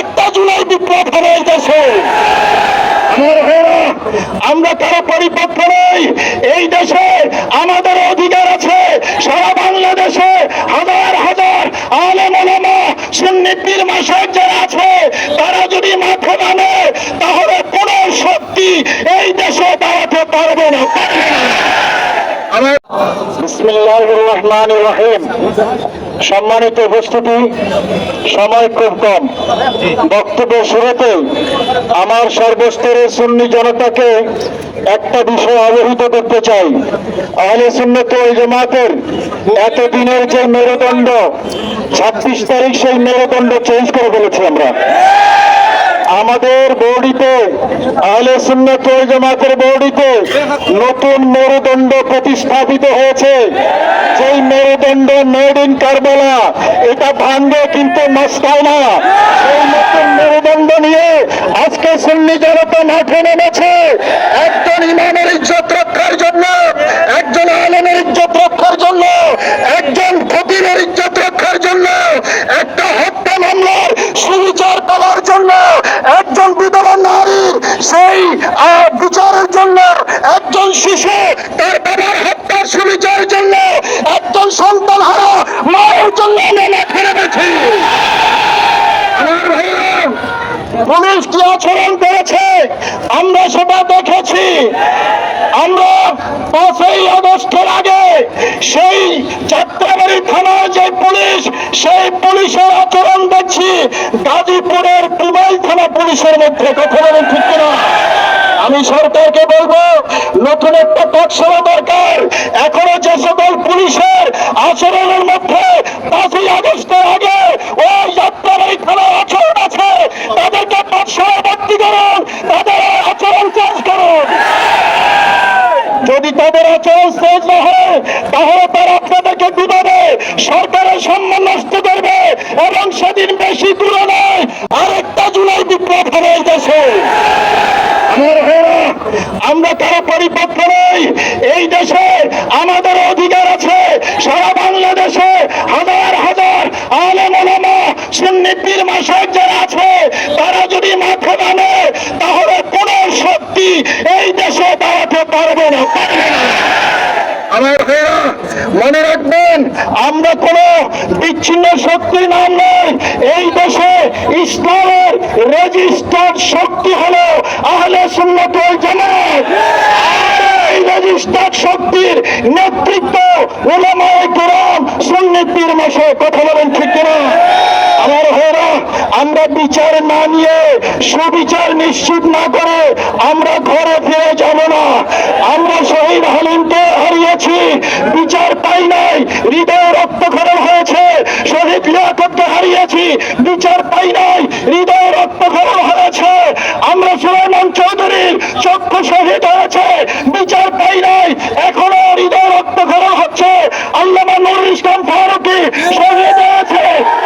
আরেকটা জুলাই বিপ্লব হবে এই দেশে আমার ভাইরা আমরা কারও পরিপক্ষ নই। এই দেশে আমাদের অধিকার আছে। সারা বাংলাদেশে হাজার হাজার আলেম ওলামা সুন্নিতির মাসক যারা আছে তারা যদি মাথা মানে তাহলে কোন শক্তি এই দেশে দাঁড়াতে পারবে না পারবে না। আমার বিসমিল্লাহির রহমানির রহিম। সম্মানিত উপস্থিতি, সময় খুব কম। বক্তব্যের শুরুতে আমার সর্বস্তরের সুন্নি জনতাকে একটা বিষয় অবহিত করতে চাই। আহলে সুন্নত জামাতের এতদিনের যে মেরুদণ্ড, ছাব্বিশ তারিখ সেই মেরুদণ্ড চেঞ্জ করে বলেছি আমরা। আমাদের বৌডিতে, আহলে সুন্নত ওই জামাতের বৌডিতে নতুন মেরুদণ্ড প্রতিস্থাপিত হয়েছে। সেই মেরুদণ্ড মেড ইন কারবালা এটা ভাঙবে কিন্তু মস্কায় না। সেই নতুন মেরুদণ্ড নিয়ে আজকে সুন্নি জনতা মাঠে নেমেছে। একজন ইমামের ইজ্জত রক্ষার জন্য, একজন আলমের ইজ্জত রক্ষার জন্য, একজন ফকিরের ইজ্জত রক্ষার জন্য একটা হত্যা মামলার সুবিচার পাওয়ার জন্য একজন বিধবা নারীর সেই আহ, বিচারের জন্য একজন শিশু, তার বাবার হত্যার সুবিচারের জন্য একজন সন্তান হারা মায়ের জন্য আমরা মাঠে নেমেছি পুলিশ কি আচরণ করেছে, আমরা সেটা দেখেছি। আমরা পাঁচই আগস্টের আগে সেই যাত্রাবাড়ি থানার যে পুলিশ, সেই পুলিশের আচরণ দেখছি। গাজীপুরের পুবাইল থানা পুলিশের মধ্যে, কথা বলেন ঠিক কিনা? আমি সরকারকে বলব, নতুন একটা টকসভা দরকার। এখনও যে সকল পুলিশের আচরণের মধ্যে পাঁচই আগস্টের আগে ওই যাত্রাবাড়ি থানার আচরণ আছে, তাদেরকে টকসভা ভর্তি করুন, তাদের আচরণ চেঞ্জ করুন। যদি তাদের আচরণ চেঞ্জ না হয়, তাহলে তারা আপনাদেরকে বিভাবে সরকারের সম্মান নষ্ট করবে, এবং সেদিন বেশি দূরে নয় আরেকটা জুলাই বিপ্লব হবে এই দেশে আমার ভাইরা, আমরা কারও পরিপক্ক নই। এই দেশে আমাদের অধিকার আছে। সারা বাংলাদেশে হাজার হাজার আলেম ওলামা সুন্নিতির মাসক যারা আছে, তারা যদি মাথা মানে তাহলে কোন শক্তি এই দেশে দাঁড়াতে পারবে না। মনে রাখবেন, আমরা কোন বিচ্ছিন্ন শক্তির নাম নয় এই দেশে ইসলামের রেজিস্টার্ড শক্তি হলো আহলে সুন্নত জামাত। এই শক্তির নেতৃত্ব উলামায়ে কেরাম সুন্নিতির মাসে কথা বলেন ঠিক কিনা? আমার ভাইরা আমরা বিচার না নিয়ে সুবিচার নিশ্চিত না করে আমরা ঘরে ফিরে যাব না। আমরা শহীদ হালিমকে হারিয়েছি, বিচার পাই নাই হৃদয় রক্তক্ষরণ হয়েছে শহীদ লিয়াকতকে হারিয়েছি বিচার পাই নাই হৃদয় রক্তক্ষরণ হয়েছে আমরা সুলাইমান চৌধুরীর চক্ষু শহীদ হয়েছে বিচার পাই নাই এখনও হৃদয় রক্তক্ষরণ হচ্ছে আল্লামা নুরুল ইসলাম ফারুকি শহীদ হয়েছে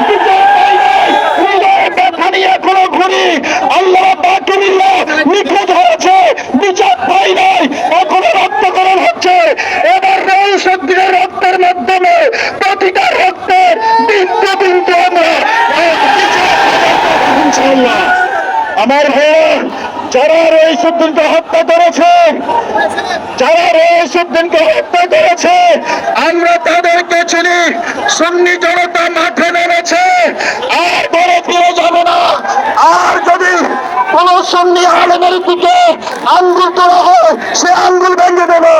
বিচার পাই নাই হৃদয়ে ব্যথা নিয়ে এখনও ঘুরি আল্লাহ বাকিরিল্লাহ নিখোঁজ হয়েছে, বিচার পাই নাই, এখনও রক্তকরণ হচ্ছে এবার রৌসদ্দিনের রক্তের মাধ্যমে প্রতিটা রক্তের বিন্দু বিন্দু আমরা। আমার ভাইয়া যারা রইসুদ্দিনকে হত্যা করেছে, যারা রইসুদ্দিনকে হত্যা করেছে, আমরা তাদেরকে চিনি। সন্নি জনতা মাঠে নেমেছে। আর ঘরে ফিরে যাবে না। আর যদি কোন সুন্নি আলমের দিকে আঙ্গুল করা হয়, সে আঙ্গুল ভেঙে দেবে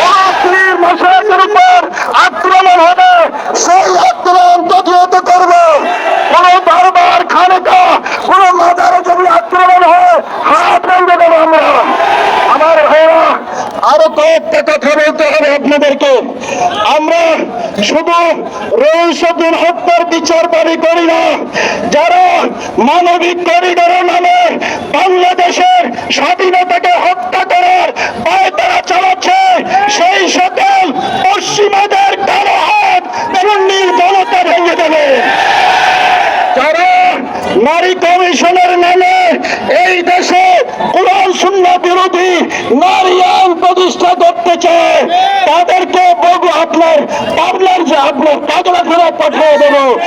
কোন পীর মশাইয়ের উপর আক্রমণ হবে সেই আক্রমণ প্রতিহত করবে কোন দরবার খানেকা কোন মাদারে যদি আক্রমণ হয় হাত ভেঙে দেবো আমরা আমার ভাইরা কয়েকটা কথা বলতে হবে আপনাদেরকে। আমরা শুধু রহিসুদ্দিন হত্যার বিচার দাবি করি না, যারা মানবিক করিডোরের নামে বাংলাদেশের স্বাধীনতাকে হত্যা করার পায়তারা চালাচ্ছে, সেই সকল পশ্চিমাদের কালো হাত সুন্নির জনতা ভেঙে দেবে। নারী কমিশনের নামে এই দেশে কোরআন শূন্য বিরোধী নারী আইন প্রতিষ্ঠা করতে চায়। তাদেরকে বগু- আপনার পাবনার যে আপনার পাগলাখানা পাঠিয়ে দেব।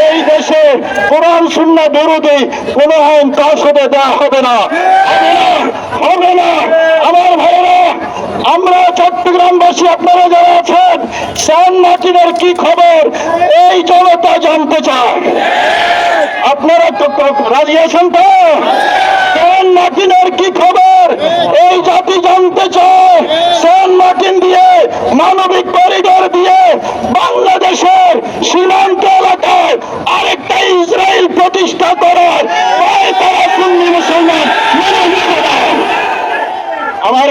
এই দেশে কোরআন শূন্য বিরোধী কোন আইন হতে দেওয়া হবে না হবে না, হবে না। আমার ভাইরা আমরা চট্টগ্রামবাসী আপনারা যারা আছেন সান মার্টিনের কি খবর? এই জনতা জানতে চায়। আপনারা রাজি আছেন তো? মার্টিনের কি খবর? এই জাতি জানতে চায়। সেন্ট মার্টিন দিয়ে, মানবিক করিডোর দিয়ে বাংলাদেশের সীমান্ত এলাকায় আরেকটা ইসরায়েল প্রতিষ্ঠা করার তারা সুন্নি মুসলমান। মেনে। আমার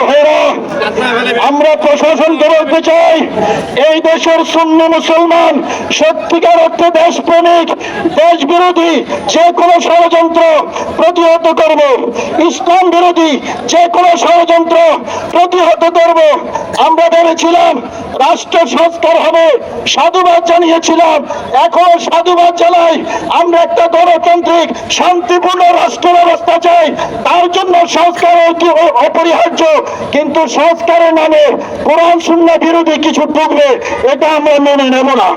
আমরা প্রশাসনকে বলতে চাই এই দেশের শূন্য মুসলমান, সত্যিকার অর্থে দেশপ্রেমিক দেশ বিরোধী যে কোনো ষড়যন্ত্র প্রতিহত করব। ইসলাম বিরোধী যে কোনো ষড়যন্ত্র প্রতিহত করব। আমরা ভেবেছিলাম রাষ্ট্র সংস্কার হবে, সাধুবাদ জানিয়েছিলাম। এখন সাধুবাদ জানাই, আমরা একটা গণতান্ত্রিক, শান্তিপূর্ণ রাষ্ট্র ব্যবস্থা চাই। তার জন্য সংস্কার অপরিহার্য। কিন্তু সংস্কারের নামে কোরআন শূন্য বিরোধী কিছু ঢুকবে এটা আমরা মেনে নেব না।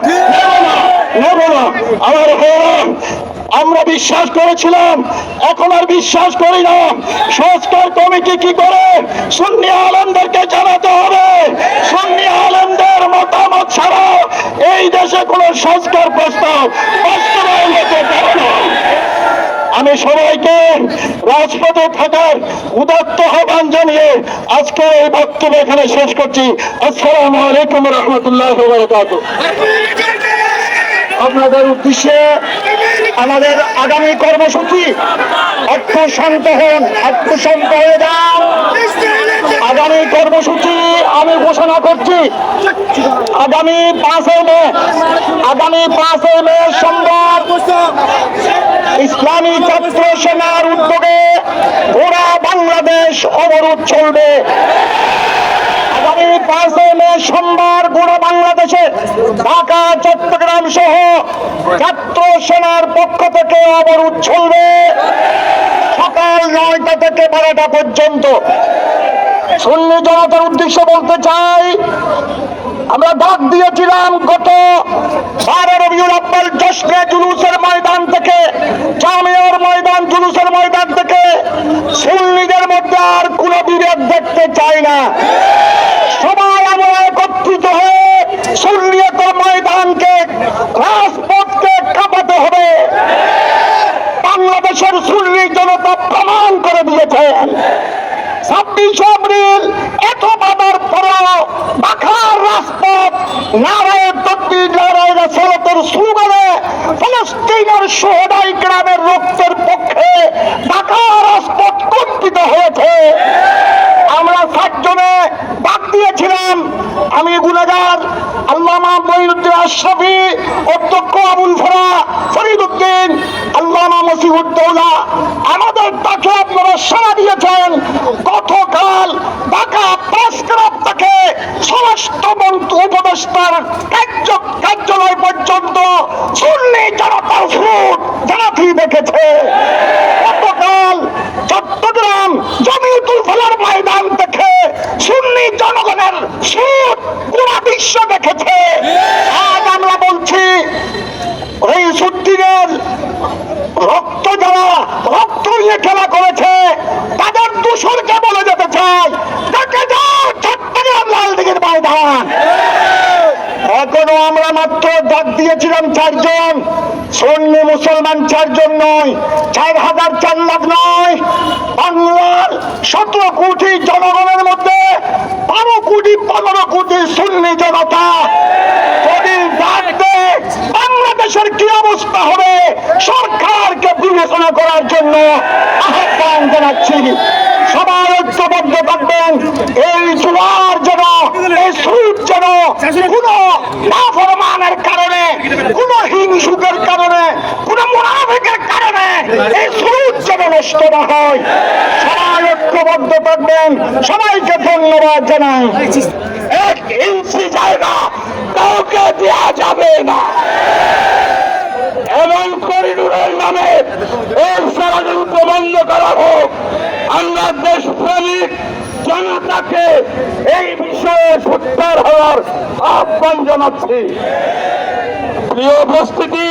নেব না। আমার ভাইয়েরা আমরা বিশ্বাস করেছিলাম, এখন আর বিশ্বাস করি না। সংস্কার কমিটি কি করে? সুন্নি আলমদেরকে জানাতে হবে। সুন্নি আলমদের মতামত ছাড়া এই দেশে কোনো সংস্কার প্রস্তাব বাস্তবায়ন হতে পারে না। আমি সবাইকে রাজপথে থাকার উদাত্ত আহ্বান জানিয়ে আজকে এই বক্তব্য এখানে শেষ করছি। আসসালামু আলাইকুম রহমতুল্লাহ আপনাদের উদ্দেশ্যে আমাদের আগামী কর্মসূচি, একটু শান্ত হন, একটু শান্ত হয়ে যান। আগামী কর্মসূচি আমি ঘোষণা করছি, আগামী পাঁচই মে, আগামী পাঁচই মে ইসলামী ছাত্র সেনার উদ্যোগে গোড়া বাংলাদেশ অবরোধ চলবে। সোমবার গোড়া বাংলাদেশে ঢাকা, চট্টগ্রাম সহ ছাত্র সেনার পক্ষ থেকে অবরোধ চলবে। সকাল নয়টা থেকে বারোটা পর্যন্ত। সুন্নি জনতার উদ্দেশ্যে বলতে চাই আমরা ডাক দিয়েছিলাম গত বারো রবিউল আব্বাল জশ্নে জুলুসের ময়দান থেকে, জামিয়ার ময়দান, জুলুসের ময়দান থেকে। সুন্নিদের মধ্যে আর কোনো বিভেদ দেখতে চাই না। সবাই আমরা একত্রিত হয়ে সুন্নিয়তের ময়দানকে, রাজপথকে কাঁপাতে হবে। বাংলাদেশের সুন্নি জনতা প্রমাণ করে দিয়েছেন আমরা সাতজনে ডাক দিয়েছিলাম। আমি গুনাগার আল্লামা মঈনুদ্দিন আশরাফি অধ্যক্ষ আবুল ফরা ফরিদুদ্দিন আল্লামা মসিহুদ্দৌলা আমাদের ডাকে আপনারা সাড়া দিয়েছেন গতকাল ঢাকা প্রেস ক্লাব থেকে স্বরাষ্ট্র মন্ত্রী উপদেষ্টার কার্য কার্যালয় পর্যন্ত সুন্নি জনতার যারা জানাতি দেখেছে গতকাল চট্টগ্রাম জমিউতুল ফলার ময়দান থেকে সুন্নি জনগণের সুট পুরা বিশ্ব দেখেছে আজ আমরা বলছি এই সুদ্দিনের রক্ত যারা রক্ত নিয়ে খেলা করেছে তাদের দূষণকে বলে যেতে চাই দেখে যাও চট্টগ্রাম লাল দিঘির ময়দান এখনও আমরা মাত্র ডাক দিয়েছিলাম চারজন? সৈন্য মুসলমান চারজন নয়, চার হাজার চার লাখ নয়। বাংলার সতেরো কোটি জনগণের মধ্যে বারো কোটি, পনেরো কোটি সুন্নি জনতা যদি ডাক বাংলাদেশের কি অবস্থা হবে? সরকারকে বিবেচনা করার জন্য আহ্বান জানাচ্ছি। সবাই ঐক্যবদ্ধ থাকবেন এই জোয়ার যেন, এই স্রোত যেন কোন নাফরমানের কারণে, কোন হিংসুকের কারণে, কোন মুনাফিকের কারণে এই স্রোত যেন নষ্ট না হয়। সবাই ঐক্যবদ্ধ থাকবেন সবাইকে ধন্যবাদ জানাই। এক ইঞ্চি জায়গা কাউকে দেওয়া যাবে না। এবং করিডোরের নামে এই ষড়যন্ত্র বন্ধ করা হোক। আমরা দেশ দেশপ্রেমিক জনতাকে এই বিষয়ে সত্যার হওয়ার আহ্বান জানাচ্ছি। প্রিয় উপস্থিতি